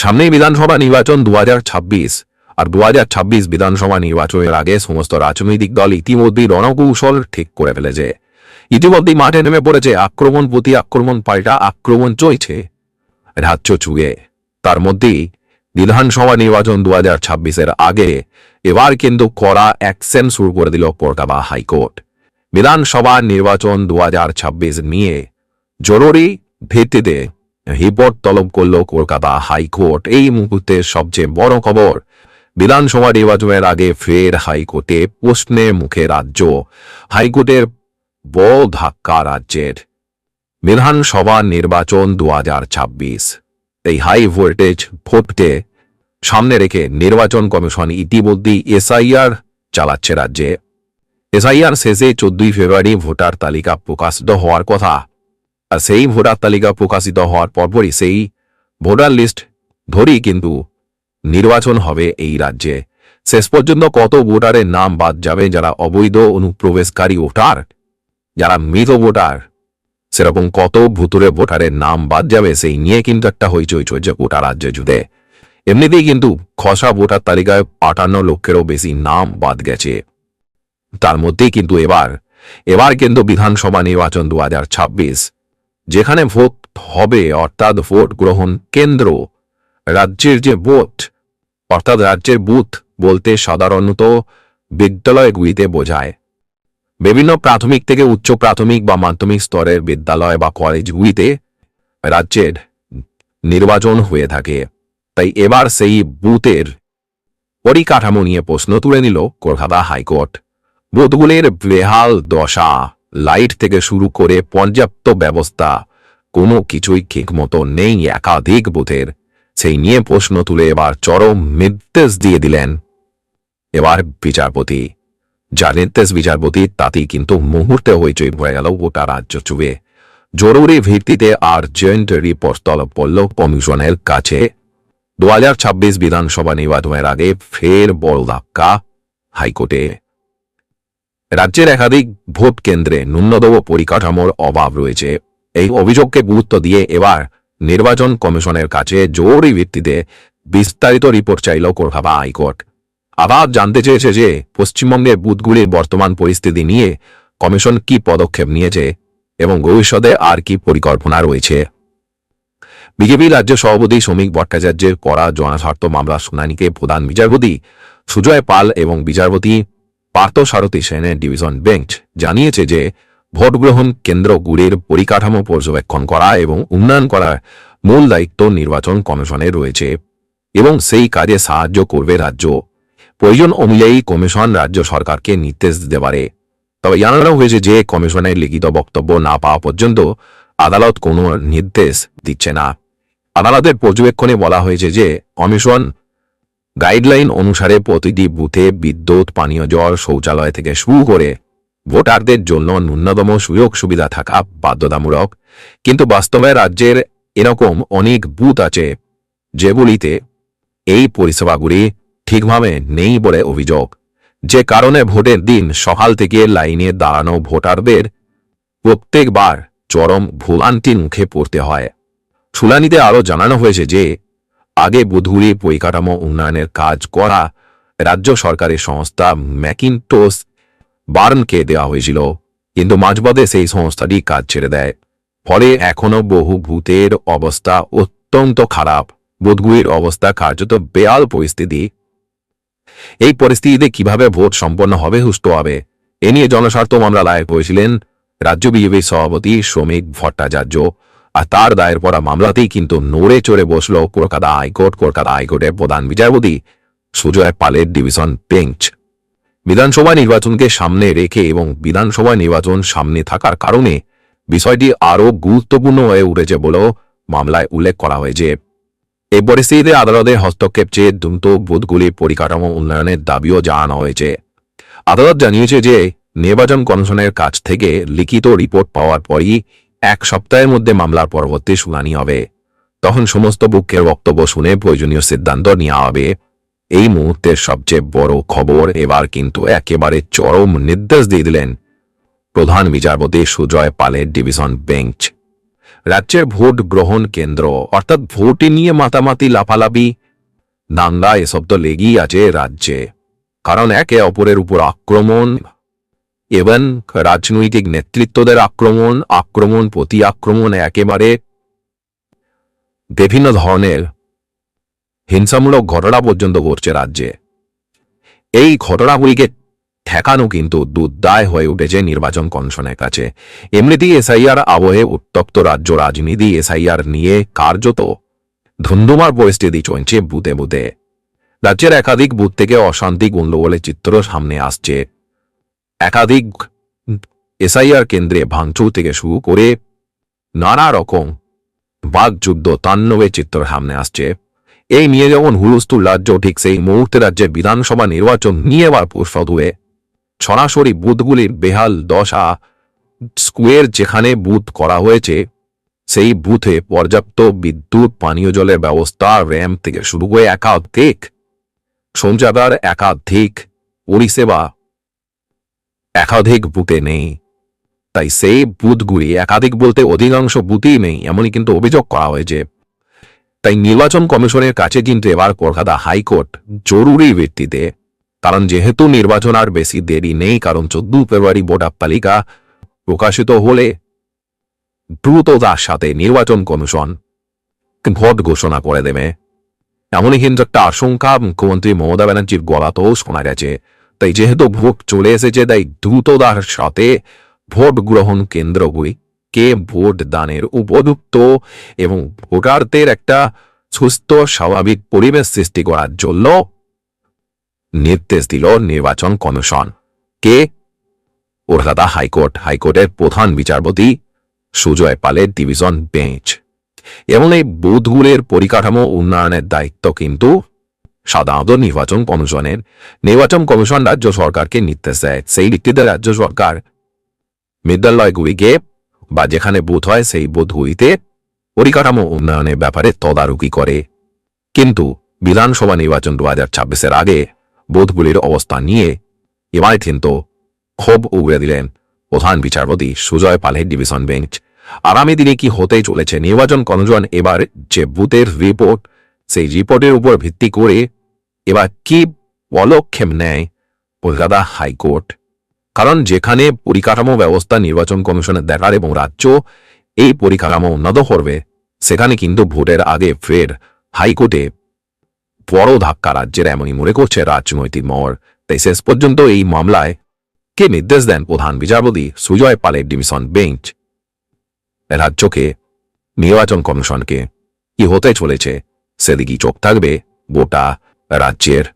সামনেই বিধানসভা নির্বাচন দু আর দু বিধানসভা নির্বাচনের আগে সমস্ত রাজনৈতিক দল ইতিমধ্যেই রণকৌশল ঠিক করে ফেলেছে। ইতিমধ্যেই মাঠে নেমে পড়েছে আক্রমণ প্রতি আক্রমণ পাল্টা আক্রমণ চলছে রাজ্য চুয়ে তার মধ্যেই বিধানসভা নির্বাচন দু হাজার আগে এবার কিন্তু কড়া অ্যাকশন শুরু করে দিল কলকাতা হাইকোর্ট। বিধানসভা নির্বাচন দু হাজার ছাব্বিশ নিয়ে জরুরি ভিত্তিতে রিপোর্ট তলব করল কলকাতা হাইকোর্ট। এই মুহূর্তে সবচেয়ে বড় খবর বিধানসভা নির্বাচনের আগে ফের হাইকোর্টে প্রশ্নের মুখে রাজ্য, হাইকোর্টের বড় ধাক্কা রাজ্যের। বিধানসভা নির্বাচন দু হাজার ছাব্বিশ, এই হাই ভোল্টেজ ভোটকে সামনে রেখে নির্বাচন কমিশন ইতিমধ্যেই এসআইআর চালাচ্ছে রাজ্যে। এসআইআর শেষে চোদ্দই ফেব্রুয়ারি ভোটার তালিকা প্রকাশিত হওয়ার কথা। আর সেই ভোটার তালিকা প্রকাশিত হওয়ার পরপরই সেই ভোটার লিস্ট ধরেই কিন্তু নির্বাচন হবে এই রাজ্যে। শেষ পর্যন্ত কত ভোটারের নাম বাদ যাবে যারা অবৈধ অনুপ্রবেশকারী ভোটার? যারা মৃত ভোটার? সেরকম কত ভুতুরে ভোটারের নাম বাদ যাবে সেই নিয়ে কিন্তু একটা হইচই চলছে গোটা রাজ্য জুড়ে। এমনিতেই কিন্তু খসা ভোটার তালিকায় আটান্ন লক্ষেরও বেশি নাম বাদ গেছে। তার মধ্যেই কিন্তু এবার এবার কিন্তু বিধানসভা নির্বাচন দু হাজার ছাব্বিশ যেখানে ভোট হবে, অর্থাৎ ভোট গ্রহণ কেন্দ্র, রাজ্যের যে ভোট অর্থাৎ রাজ্যের বুথ বলতে সাধারণত বিদ্যালয়গুলিতে বোঝায়। বিভিন্ন প্রাথমিক থেকে উচ্চ প্রাথমিক বা মাধ্যমিক স্তরের বিদ্যালয় বা কলেজগুলিতে রাজ্যের নির্বাচন হয়ে থাকে। তাই এবার সেই বুথের পরিকাঠামো নিয়ে প্রশ্ন তুলে নিল কলকাতা হাইকোর্ট। বুথগুলির বেহাল দশা। লাইট থেকে শুরু করে পর্যাপ্ত ব্যবস্থা। কোনো কিছুই ঠিকমতো নেই একাধিক বুথের। সেই নিয়ে প্রশ্ন তুলে এবার চরম নির্দেশ দিয়ে দিলেন। এবার বিচারপতি। যা নির্দেশ বিচারপতি, তাতেই কিন্তু মুহূর্তে হইচই হয়ে গেল গোটা রাজ্য চুবে। জরুরি ভিত্তিতে আর জয়েন্ট রিপোর্ট তলব করল কমিশনের কাছে। দু হাজার ছাব্বিশ বিধানসভা নির্বাচনের আগে ফের বড় ধাক্কা। হাইকোর্টে রাজ্যের একাধিক ভোট কেন্দ্রে ন্যূনতম পরিকাঠামোর অভাব রয়েছে। এই অভিযোগকে গুরুত্ব দিয়ে এবার নির্বাচন কমিশনের কাছে জরুরি ভিত্তিতে বিস্তারিত রিপোর্ট চাইল কলকাতা হাইকোর্ট। আবার জানতে চেয়েছে যে পশ্চিমবঙ্গের বুথগুলির বর্তমান পরিস্থিতি নিয়ে কমিশন কি পদক্ষেপ নিয়েছে এবং ভবিষ্যতে আর কি পরিকল্পনা রয়েছে। বিজেপি রাজ্য সভাপতি শ্রমিক ভট্টাচার্যের করা জনস্বার্থ মামলার শুনানিকে প্রধান বিচারপতি সুজয় পাল এবং বিচারপতি পার্থসারথী সেনের ডিভিশন বেঞ্চ জানিয়েছে যে ভোট গ্রহণ কেন্দ্রগুলির পরিকাঠামো পর্যবেক্ষণ করা এবং উন্নয়ন করার মূল দায়িত্ব নির্বাচন কমিশনের রয়েছে এবং সেই কাজে সাহায্য করবে রাজ্য। প্রয়োজন অনুযায়ী কমিশন রাজ্য সরকারকে নির্দেশ দিতে পারে তবে জানানো হয়েছে যে, কমিশনের লিখিত বক্তব্য না পাওয়া পর্যন্ত আদালত কোনো নির্দেশ দিচ্ছে না। আদালতের পর্যবেক্ষণে বলা হয়েছে যে, কমিশন গাইডলাইন অনুসারে প্রতিটি বুথে বিদ্যুৎ, পানীয় জল শৌচালয় থেকে শুরু করে ভোটারদের জন্য ন্যূনতম সুযোগ সুবিধা থাকা বাধ্যতামূলক। কিন্তু বাস্তবে রাজ্যের এরকম অনেক বুথ আছে যেগুলিতে এই পরিষেবাগুলি ঠিকভাবে নেই বলে অভিযোগ। যে কারণে ভোটের দিন সকাল থেকে লাইনে দাঁড়ানো ভোটারদের প্রত্যেকবার চরম ভোলান্তির মুখে পড়তে হয়। শুনানিতে আরও জানানো হয়েছে যে আগে বুধগুলি পরিকাঠামো উন্নয়নের কাজ করা রাজ্য সরকারের সংস্থা ম্যাকিনটোস বার্নকে দেওয়া হয়েছিল। কিন্তু মাঝপথে সেই সংস্থাটি কাজ ছেড়ে দেয়। ফলে এখনও বহু ভূতের অবস্থা অত্যন্ত খারাপ। বুধগুলির অবস্থা কার্যত বেয়াল পরিস্থিতি। এই পরিস্থিতিতে কীভাবে ভোট সম্পন্ন হবে সুস্থ হবে? এ নিয়ে জনস্বার্থ মামলা দায়ের করেছিলেন রাজ্য বিজেপির সভাপতি শ্রমিক ভট্টাচার্য। আর তার দায়ের পড়া মামলাতেই কিন্তু নড়ে চড়ে বসল কলকাতা হাইকোর্ট কলকাতা হাইকোর্টের প্রধান বিচারপতি সুজয় পালের ডিভিশন বেঞ্চ। বিধানসভা নির্বাচনকে সামনে রেখে এবং বিধানসভা নির্বাচন সামনে থাকার কারণে বিষয়টি আরও গুরুত্বপূর্ণ হয়ে উঠেছে বলেও মামলায় উল্লেখ করা হয়েছে। এই পরিস্থিতিতে আদালতের হস্তক্ষেপ চেয়ে দ্রুত বুথগুলি পরিকাঠামো উন্নয়নের দাবিও জানানো হয়েছে। আদালত জানিয়েছে যে নির্বাচন কমিশনের কাছ থেকে লিখিত রিপোর্ট পাওয়ার পরই এক সপ্তাহের মধ্যে মামলার পরবর্তী শুনানি হবে। তখন সমস্ত পক্ষের বক্তব্য শুনে প্রয়োজনীয় সিদ্ধান্ত নেওয়া হবে। এই মুহূর্তের সবচেয়ে বড় খবর এবার কিন্তু একেবারে চরম নির্দেশ দিয়ে দিলেন প্রধান বিচারপতি সুজয় পালের ডিভিশন বেঞ্চ। রাজ্যের ভোট গ্রহণ কেন্দ্র, অর্থাৎ ভোটে নিয়ে মাতামাতি, লাফালাফি, দাঙ্গা, এসব তো লেগেই আছে রাজ্যে। কারণ একে অপরের উপর আক্রমণ এবং রাজনৈতিক নেতৃত্বদের আক্রমণ আক্রমণ, প্রতি আক্রমণ একেবারে বিভিন্ন ধরনের হিংসামূলক ঘটনা পর্যন্ত ঘটছে রাজ্যে। এই ঘটনাগুলিকে ঠেকানো কিন্তু দুর্দায় হয়ে উঠেছে নির্বাচন কমিশনের কাছে। এমনিতেই এসআইআর আবহে উত্তপ্ত রাজ্য রাজনীতি এসআইআর নিয়ে কার্যত ধুন্ধুমার পরিস্থিতি চলছে বুথে বুথে। রাজ্যের একাধিক বুথ থেকে অশান্তি গণ্ডগোলের চিত্র সামনে আসছে। একাধিক এসআইআর কেন্দ্রে ভাঙচুর থেকে শুরু করে নানা রকম বাগযুদ্ধ তাণ্ডবের চিত্র সামনে আসছে। এই নিয়ে যখন হুলস্থুল রাজ্য, ঠিক সেই মুহূর্তে রাজ্যে বিধানসভা নির্বাচন নিয়ে এবার পুষ্পদুয়ে সরাসরি বুথগুলির বেহাল দশা স্কোয়ার যেখানে বুথ করা হয়েছে, সেই বুথে পর্যাপ্ত বিদ্যুৎ, পানীয় জলের ব্যবস্থা, র্যাম্প থেকে শুরু করে একাধিক শৌচাগার, একাধিক পরিষেবা একাধিক বুথে নেই। তাই সেই বুথগুলি একাধিক বলতে অধিকাংশ বুথই নেই, এমনই কিন্তু অভিযোগ করা হয়েছে। তাই নির্বাচন কমিশনের কাছে কিন্তু এবার কলকাতা হাইকোর্ট জরুরি ভিত্তিতে, কারণ যেহেতু নির্বাচন আর বেশি দেরি নেই, কারণ চোদ্দ ফেব্রুয়ারি ভোটার তালিকা প্রকাশিত হলে দ্রুততার সাথে নির্বাচন কমিশন ভোট ঘোষণা করে দেবে। এমনই কিন্তু একটা আশঙ্কা মুখ্যমন্ত্রী মমতা ব্যানার্জির গলাতেও শোনা গেছে। তাই যেহেতু ভোট চলে এসেছে, তাই দ্রুততার সাথে ভোট গ্রহণ কেন্দ্রগুলি কে ভোট দানের উপযুক্ত এবং ভোটারদের একটা সুস্থ, স্বাভাবিক পরিবেশ সৃষ্টি করার জন্য নির্দেশ দিল নির্বাচন কমিশন। কে? কলকাতা হাইকোর্ট। হাইকোর্টের প্রধান বিচারপতি সুজয় পালের ডিভিশন বেঞ্চ। এবং এই বুথগুলির পরিকাঠামো উন্নয়নের দায়িত্ব কিন্তু সাধারণত নির্বাচন কমিশনের, নির্বাচন কমিশন রাজ্য সরকারকে নির্দেশ দেয়। সেই ভিত্তিতে রাজ্য সরকার বিদ্যালয়গুলিকে বা যেখানে বুথ হয় সেই বুথগুলিতে পরিকাঠামো উন্নয়নের ব্যাপারে তদারকি করে। কিন্তু বিধানসভা নির্বাচন দু হাজার ছাব্বিশের আগে বুথগুলির অবস্থা নিয়ে এবার কিন্তু ক্ষোভ উগড়ে দিলেন প্রধান বিচারপতি সুজয় পালের ডিভিশন বেঞ্চ। আগামী দিনে কি হতে চলেছে? নির্বাচন কমিশন এবার যে বুথের রিপোর্ট সেই রিপোর্টের উপর ভিত্তি করে এবার কি পদক্ষেপ নেয় কলকাতা হাইকোর্ট? কারণ যেখানে পরিকাঠামো ব্যবস্থা নির্বাচন কমিশনের দেখার এবং রাজ্য এই পরিকাঠামো উন্নত করবে, সেখানে কিন্তু ভোটের আগে ফের হাইকোর্টে বড় ধাক্কা রাজ্যের এমনই মনে করছে রাজনৈতিক মহর তাই শেষ পর্যন্ত এই মামলায় কে নির্দেশ দেন প্রধান বিচারপতি সুজয় পালের ডিভিশন বেঞ্চ? রাজ্যকে, নির্বাচন কমিশনকে, কি হতে চলেছে? সেদিকেই চোখ থাকবে, গোটা রাজ্যের